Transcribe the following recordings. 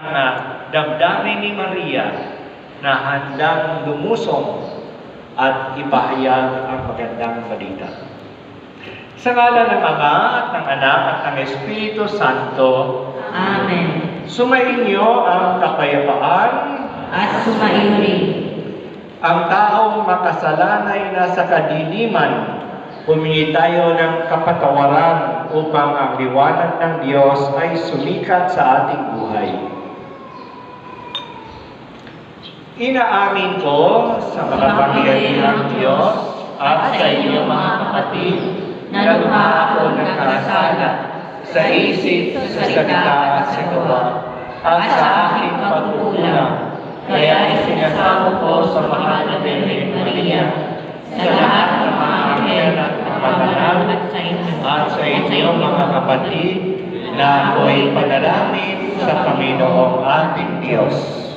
na damdamin ni Maria na handang lumusong at ipahayag ang magandang balita. Sa ngala ng Ama at ng Anak at ng Espiritu Santo, Amen. sumainyo ang kapayapaan, At sumayo rin. ang taong makasalanay na sa kadiliman, humingi tayo ng kapatawaran upang ang liwanag ng Diyos ay sumikat sa ating buhay. Inaamin ko sa makapangyarihang Diyos at sa inyo mga kapatid na luma ako ng karasala sa isip, sa salita at sa gawa at sa aking pagkukulang. Kaya isinasamo ko sa mahal na Birhen Maria sa lahat ng mga anghel at mga banal at sa inyo. at sa inyo mga kapatid na ako'y panalangin sa Panginoong ating Diyos.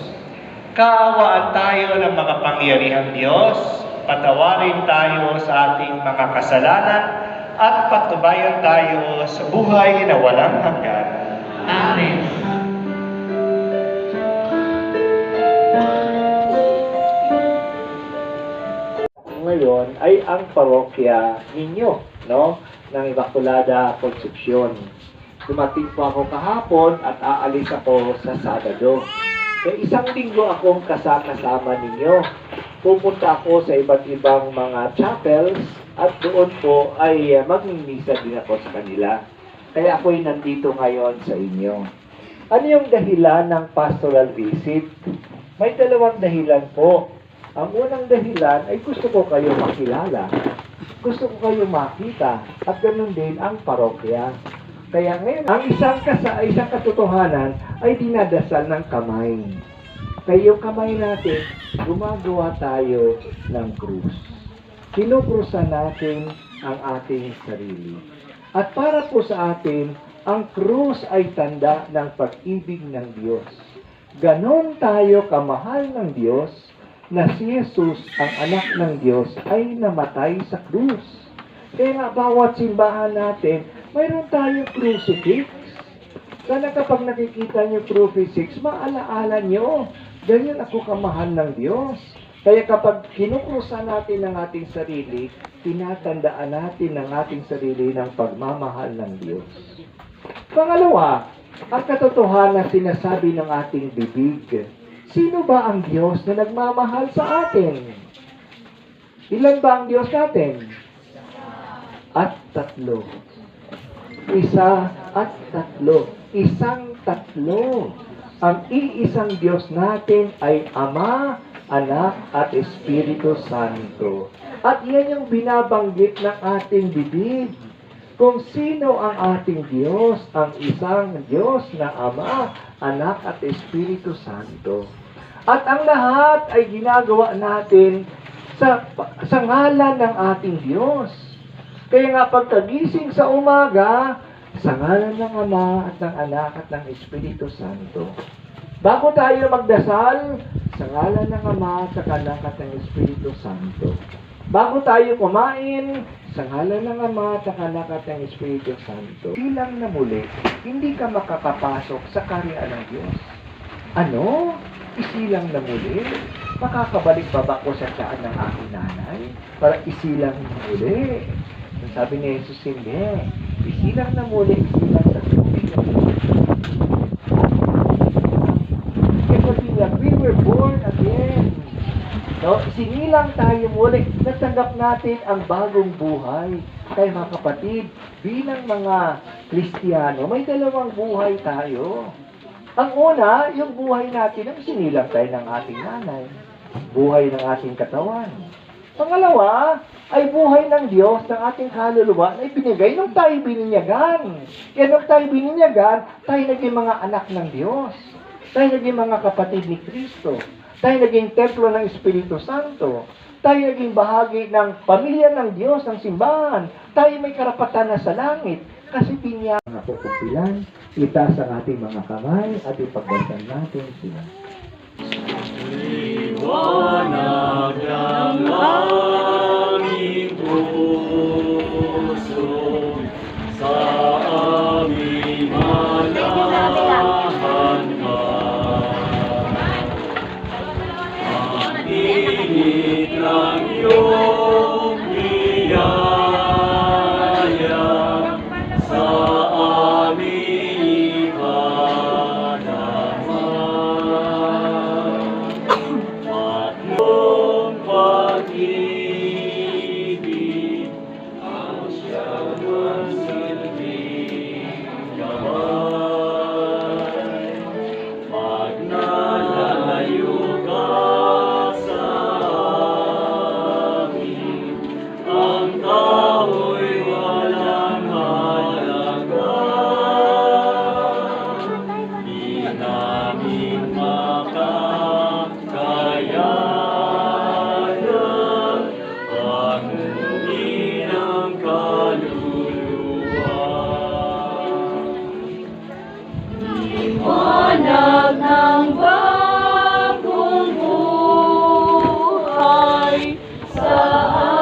Kaawaan tayo ng mga pangyarihang Diyos, patawarin tayo sa ating mga kasalanan, at patubayan tayo sa buhay na walang hanggan. Amen. Ngayon ay ang parokya ninyo, no? Ng Immaculada Concepcion. Dumating po ako kahapon at aalis ako sa Sabado. Kaya isang linggo akong kasama ninyo. Pupunta ako sa iba't ibang mga chapels at doon po ay uh, magmimisa din ako sa kanila. Kaya ako'y nandito ngayon sa inyo. Ano yung dahilan ng pastoral visit? May dalawang dahilan po. Ang unang dahilan ay gusto ko kayo makilala. Gusto ko kayo makita. At ganun din ang parokya. Kaya ngayon, ang isang, kasa, isang katotohanan ay dinadasal ng kamay. Kaya yung kamay natin, gumagawa tayo ng krus. Kinukrusan natin ang ating sarili. At para po sa atin, ang krus ay tanda ng pag-ibig ng Diyos. Ganon tayo kamahal ng Diyos na si Jesus, ang anak ng Diyos, ay namatay sa krus. Kaya bawat simbahan natin, mayroon tayong crucifix. Sana kapag nakikita niyo crucifix, maalaala niyo, ganyan ako kamahal ng Diyos. Kaya kapag kinukrusan natin ang ating sarili, tinatandaan natin ang ating sarili ng pagmamahal ng Diyos. Pangalawa, ang katotohanan na sinasabi ng ating bibig. Sino ba ang Diyos na nagmamahal sa atin? Ilan ba ang Diyos natin? At tatlo. Isa at tatlo. Isang tatlo. Ang iisang Diyos natin ay Ama, Anak, at Espiritu Santo. At yan yung binabanggit ng ating bibig. Kung sino ang ating Diyos, ang isang Diyos na Ama, Anak, at Espiritu Santo. At ang lahat ay ginagawa natin sa, sa ngalan ng ating Diyos. Kaya nga pagkagising sa umaga, sa ngalan ng Ama at ng Anak at ng Espiritu Santo. Bago tayo magdasal, sa ngalan ng Ama at ng Anak at ng Espiritu Santo. Bago tayo kumain, sa ngalan ng Ama at ng Anak at ng Espiritu Santo. Bilang na muli, hindi ka makakapasok sa karya ng Diyos. Ano? Isilang na muli? Makakabalik pa ba ako sa tiyan ng aking nanay? Para isilang na muli? Sabi ni Jesus, hindi. Isilang na muli, isilang sa tubig. Niya, we were born again. No, sinilang tayo muli. Natanggap natin ang bagong buhay. Kaya mga kapatid, bilang mga Kristiyano, may dalawang buhay tayo. Ang una, yung buhay natin ang sinilang tayo ng ating nanay. Buhay ng ating katawan. Pangalawa, ay buhay ng Diyos ng ating kaluluwa na ibinigay nung tayo bininyagan. Kaya nung tayo bininyagan, tayo naging mga anak ng Diyos. Tayo naging mga kapatid ni Kristo. Tayo naging templo ng Espiritu Santo. Tayo naging bahagi ng pamilya ng Diyos, ng simbahan. Tayo may karapatan na sa langit. Kasi pinya mga kukumpilan, itaas ang ating mga kamay at ipagdasal natin sila. naming makakalimutan.